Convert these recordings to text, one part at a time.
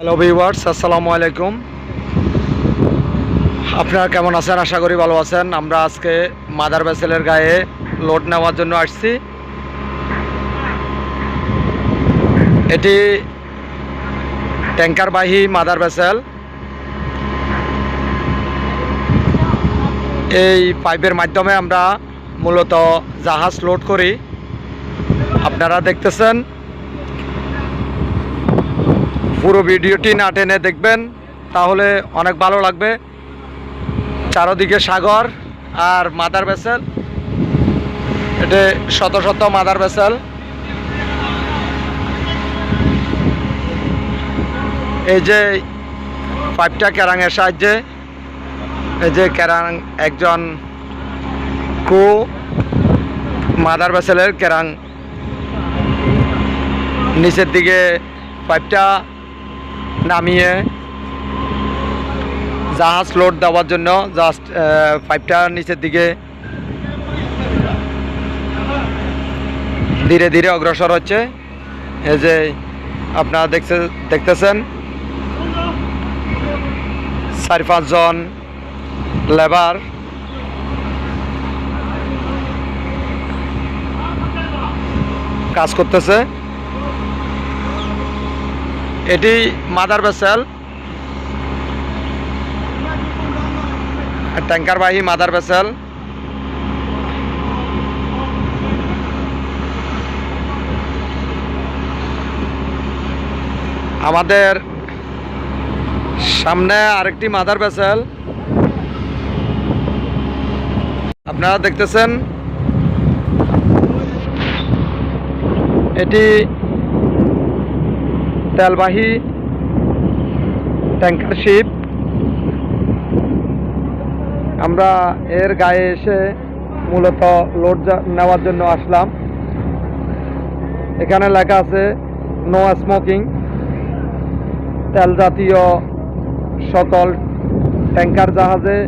Hello viewers আসসালামু আলাইকুম। আপনারা কেমন আছেন? আশা করি ভালো আছেন। আমরা আজকে মাদার ভেসেলের গায়ে লোড নেওয়ার জন্য আসছি। এটি ট্যাঙ্কারবাহী মাদার ভেসেল এই পাইপের মাধ্যমে আমরা মূলত জাহাজ লোড করি। আপনারা দেখতেছেন পুরো ভিডিওটি না টেনে দেখবেন, তাহলে অনেক ভালো লাগবে। চারোদিকে সাগর আর মাদার ভেসেল। এটা শত শত মাদার ভেসেল। এই যে পাইপটা ক্যারাঙের সাহায্যে, এই যে ক্যারাং একজন কু মাদার ভেসেলের ক্যারাং। নিচের দিকে পাইপটা নামিয়ে জাহাজ লোড দেওয়ার জন্য জাস্ট পাইপটা নিচের দিকে ধীরে ধীরে অগ্রসর হচ্ছে। এই যে আপনারা দেখছে, দেখতেছেন? চার পাঁচজন লেবার। কাজ করতেছে। এটি মাদার ভেসেল। ট্যাঙ্কারবাহী মাদার ভেসেল। আমাদের সামনে আরেকটি মাদার ভেসেল। আপনারা দেখতেছেন এটি তেলবাহী ট্যাঙ্কার শিপ আমরা এর গায়ে এসে মূলত লোড নেওয়ার জন্য আসলাম। এখানে লেখা আছে নো স্মোকিং তেল জাতীয় সকল ট্যাঙ্কার জাহাজে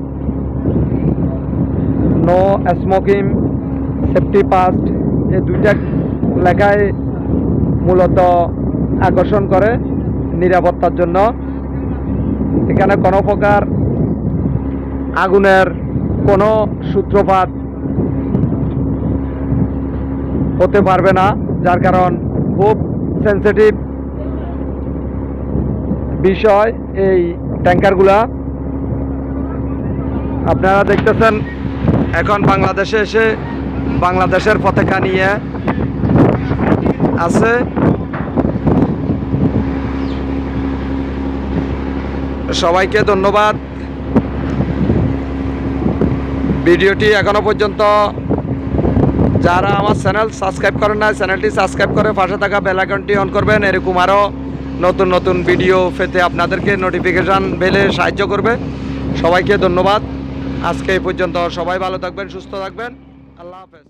নো স্মোকিং সেফটি পাস্ট এই দুইটা লেখায় মূলত আকর্ষণ করে নিরাপত্তার জন্য। এখানে কোনো প্রকার আগুনের কোনো সূত্রপাত হতে পারবে না, যার কারণ খুব সেন্সিটিভ বিষয় এই ট্যাঙ্কারগুলা। আপনারা দেখতেছেন, এখন বাংলাদেশে এসে বাংলাদেশের পতাকা নিয়ে আছে। সবাইকে ধন্যবাদ। ভিডিওটি এখনও পর্যন্ত যারা আমার চ্যানেল সাবস্ক্রাইব করেন না চ্যানেলটি সাবস্ক্রাইব করে পাশে থাকা বেল আইকনটি অন করবেন। এরকম আরও নতুন নতুন ভিডিও পেতে আপনাদেরকে নোটিফিকেশান বেলে সাহায্য করবে। সবাইকে ধন্যবাদ। আজকে এই পর্যন্ত সবাই ভালো থাকবেন, সুস্থ থাকবেন। আল্লাহ হাফেজ।